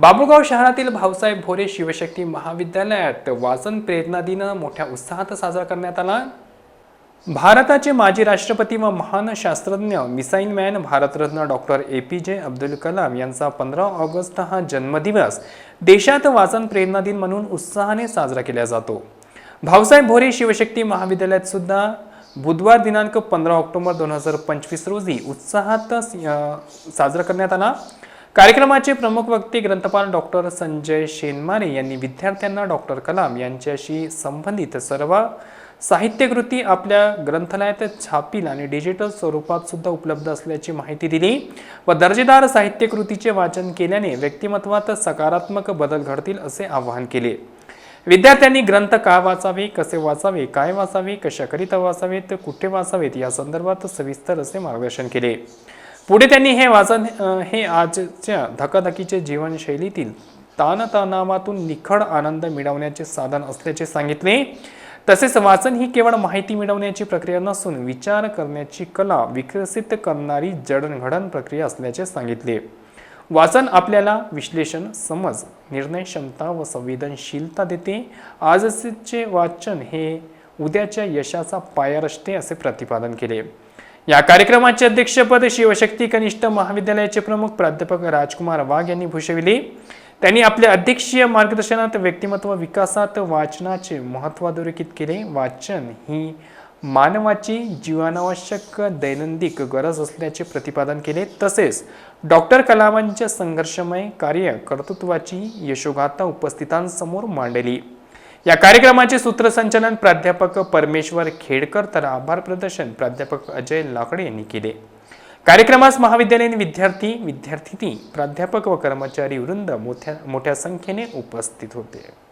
बाबुगाव शहरातील भाऊसाहेब भोरे शिवशक्ती महाविद्यालयात वाचन प्रेरणा दिन मोठ्या उत्साहात साजरा करण्यात आला. भारताचे माजी राष्ट्रपती व महान शास्त्रज्ञ missile man Bharat Ratna doctor A P J Abdul Kalam यांचा पंधरा ऑगस्ट हा जन्मदिवस देशात वाचन प्रेरणा दिन म्हणून उत्साहाने साजरा केला जातो. भाऊसाहेब भोरे शिवशक्ती महाविद्यालयात सुद्धा बुधवार दिनांक पंधरा ऑक्टोबर दोन हजार पंचवीस रोजी उत्साहात साजरा करण्यात आला. कार्यक्रमाचे प्रमुख वक्ते ग्रंथपाल डॉक्टर संजय शेनमारे यांनी विद्यार्थ्यांना डॉक्टर कलाम यांच्याशी संबंधित सर्व साहित्यकृती आपल्या ग्रंथालयात छापील आणि डिजिटल स्वरूपात सुद्धा उपलब्ध असल्याची माहिती दिली व दर्जेदार साहित्यकृतीचे वाचन केल्याने व्यक्तिमत्वात सकारात्मक बदल घडतील असे आवाहन केले. विद्यार्थ्यांनी ग्रंथ का वाचावे कसे वाचावे काय वाचावे कशाकरिता वाचावेत कुठे वाचावेत या संदर्भात सविस्तर असे मार्गदर्शन केले. पुढे त्यांनी हे वाचन हे आजच्या धकाधकीच्या जीवनशैलीतील ताणतणावातून निखळ आनंद मिळवण्याचे साधन असल्याचे सांगितले. तसेच वाचन ही केवळ माहिती मिळवण्याची प्रक्रिया नसून विचार करण्याची कला विकसित करणारी जडणघडण प्रक्रिया असल्याचे सांगितले. वाचन आपल्याला विश्लेषण समज निर्णय क्षमता व संवेदनशीलता देते. आजचे वाचन हे उद्याच्या यशाचा पाया रचते असे प्रतिपादन केले. या कार्यक्रमाचे अध्यक्षपद शिवशक्ती कनिष्ठ महाविद्यालयाचे प्रमुख प्राध्यापक राजकुमार वाघ यांनी भूषविले. त्यांनी आपल्या अध्यक्षीय मार्गदर्शनात व्यक्तिमत्व विकासात वाचनाचे महत्त्व अधोरेखित केले. वाचन ही मानवाची जीवनावश्यक दैनंदिक गरज असल्याचे प्रतिपादन केले. तसेच डॉक्टर कलामांच्या संघर्षमय कार्य कर्तृत्वाची यशोगाथा उपस्थितांसमोर मांडली. या कार्यक्रमाचे सूत्रसंचालन प्राध्यापक परमेश्वर खेडकर तर आभार प्रदर्शन प्राध्यापक अजय लाकडे यांनी केले. कार्यक्रमास महाविद्यालयीन विद्यार्थी विद्यार्थिनी प्राध्यापक व कर्मचारी वृंद मोठ्या मोठ्या संख्येने उपस्थित होते.